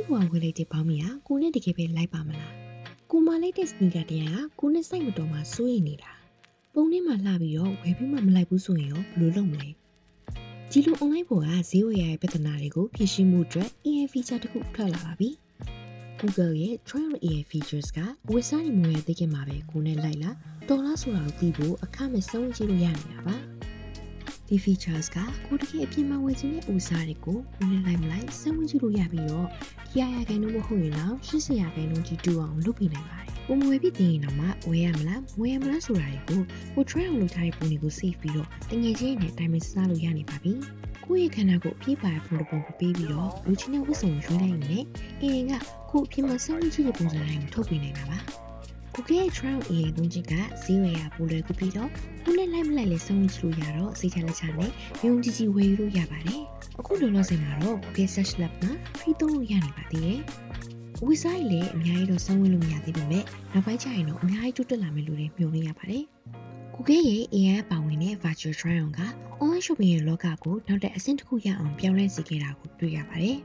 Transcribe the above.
online ဘွားဝယ်လိုက်တဲ့ဘောင်းမီဟာကိုနဲ့တကယ်ပဲလိုက်ပါမလားကိုမလိုက်တဲ့ sneaker တရားကကိုနဲ့စိုက်မတော်မှစိုးရိမ်နေတာပုံထဲမှာလှပြီးတော့ဝယ်ပြီးမှမလိုက်ဘူးဆိုရင်ရောဘယ်လိုလုပ်မလဲဒီလို online ဘွားကဈေးဝယ်ရတဲ့ပြဿနာတွေကိုဖြေရှင်းမှုအတွက် AI feature တစ်ခုထွက်လာပါပြီ Google ရဲ့ Trial AI features က website တွေမျိုးရဲ့သိခင်မှာပဲကိုနဲ့လိုက်လာတော်လားဆိုတာကိုသိဖို့အခမဲ့စောင့်ကြည့်လို့ရနေတာပါ ဒီ features ကကိုတကယ်အပြင်မှာဝယ်ခြင်းတဲ့ဥစားတွေကိုကိုနဲ့လိုက်မလိုက်စောင့်ကြည့်လို့ရပြီးတော့ဒီအရာခိုင်နှုန်းမဟုတ်ရင်တော့80ရာခိုင်နှုန်းကြီးတူအောင်လုပ်ပြနိုင်ပါတယ်ကိုမဝယ်ပြီးတင်ရင်တော့မှဝယ်ရမလားဝယ်ရမလားဆိုတာတွေကိုကို trial လုပ်ထားတဲ့ပုံတွေကို save ပြီးတော့တငယ်ချင်းတွေနဲ့တိုင်ပင်စားလို့ရနေပါပြီကိုယ့်ရဲ့ခန္ဓာကိုယ်အပြည့်ပါတဲ့ပုံတစ်ပုံကိုပေးပြီးတော့လူချင်းတဲ့ဝတ်စုံကိုရွေးလိုက်ရင်လည်းအရင်ကကို့အပြင်မှာစောင့်ကြည့်တဲ့ပုံစံတိုင်းကိုထုတ်ပေးနိုင်တာပါ ကိုကရဲ့ trial AI သုံးချက်ကဈေးဝယ်ရပိုလွယ်ကူပြီးတော့ကိုနဲ့လိုက်မလိုက်လဲစောင့်ကြည့်လို့ရတော့စိတ်ချလက်ချနဲ့ယုံကြည်ကြည်ဝယ်ယူလို့ရပါတယ်အခုလောလောဆယ်မှာတော့ကိုကရဲ့ search lab မှာ free သုံးလို့ရနေပါသေးတယ်ဝီဆိုင်လည်းအများကြီးတော့စောင့်ဝင်လို့မရသေးပေမဲ့နောက်ပိုင်းကျရင်တော့အများကြီးတိုးတက်လာမယ်လို့လည်းမျှော်လင့်ရပါတယ်ကိုကရဲ့ AI ပါဝင်တဲ့ virtual try on က online shopping ရဲ့လောကကိုနောက်တဲ့အဆင့်တစ်ခုရအောင်ပြောင်းလဲစေခဲ့တာကိုတွေ့ရပါတယ်